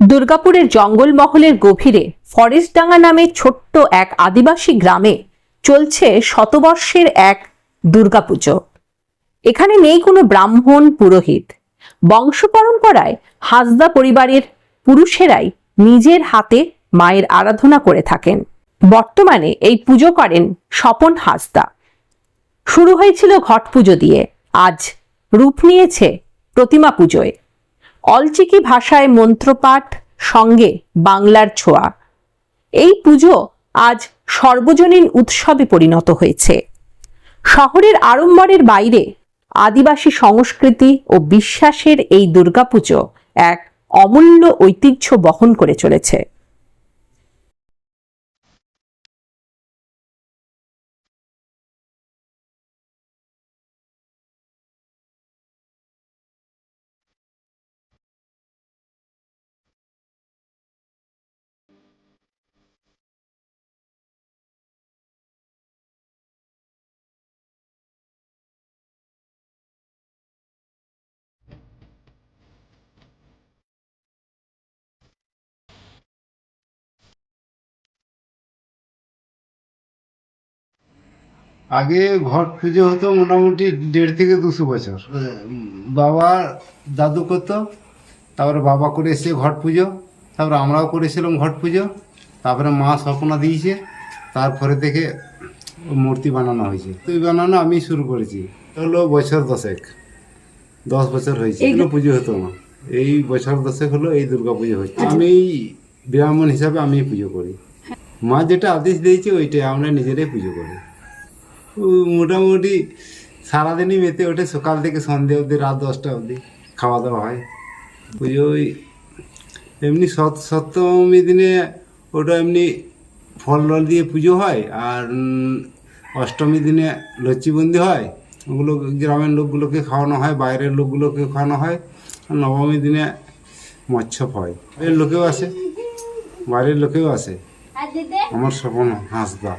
দুর্গাপুরের জঙ্গলমহলের গভীরে ফরেস্টডাঙ্গা নামে ছোট্ট এক আদিবাসী গ্রামে চলছে শতবর্ষের এক দুর্গাপুজো। এখানে নেই কোনো ব্রাহ্মণ পুরোহিত। বংশ পরম্পরায় হাসদা পরিবারের পুরুষেরাই নিজের হাতে মায়ের আরাধনা করে থাকেন। বর্তমানে এই পুজো করেন স্বপন হাসদা। শুরু হয়েছিল ঘট পুজো দিয়ে। আজ রূপ নিয়েছে প্রতিমা পুজোয়। অলচিকি ভাষায় মন্ত্রপাঠ, সঙ্গে বাংলার ছোঁয়া। এই পুজো আজ সর্বজনীন উৎসবে পরিণত হয়েছে। শহরের আড়ম্বরের বাইরে আদিবাসী সংস্কৃতি ও বিশ্বাসের এই দুর্গাপুজো এক অমূল্য ঐতিহ্য বহন করে চলেছে। আগে ঘট পুজো হতো মোটামুটি দেড় থেকে দুশো বছর। বাবা দাদু করতো তারপরে বাবা করে এসে ঘট পুজো তারপরে আমরাও করেছিলাম ঘট পুজো তারপরে মা স্বপ্ন দিয়েছে তারপরে থেকে মূর্তি বানানো হয়েছে। তুই বানানো আমি শুরু করেছি হলো বছর দশেক। দশ বছর হয়েছে এগুলো পুজো হতো না। এই বছর দশেক হলো এই দুর্গা পুজো হচ্ছে। আমি ব্রাহ্মণ হিসাবে আমি পুজো করি। মা যেটা আদেশ দিয়েছে ওইটাই আমরা নিজেরাই পুজো করি। মোটামুটি সারাদিনই মেতে ওঠে সকাল থেকে সন্ধে অবধি রাত দশটা অবধি খাওয়া দাওয়া হয়। পুজো ওই এমনি সত সপ্তমী দিনে ওটা এমনি ফল টল দিয়ে পুজো হয় আর অষ্টমী দিনে লচ্ছিবন্দি হয়। ওগুলো গ্রামের লোকগুলোকে খাওয়ানো হয় বাইরের লোকগুলোকে খাওয়ানো হয়। আর নবমী দিনে মৎস্যপ হয়। বাইরের লোকেও আসে বাইরের লোকেও আসে। আমার স্বপ্ন হাঁসদা।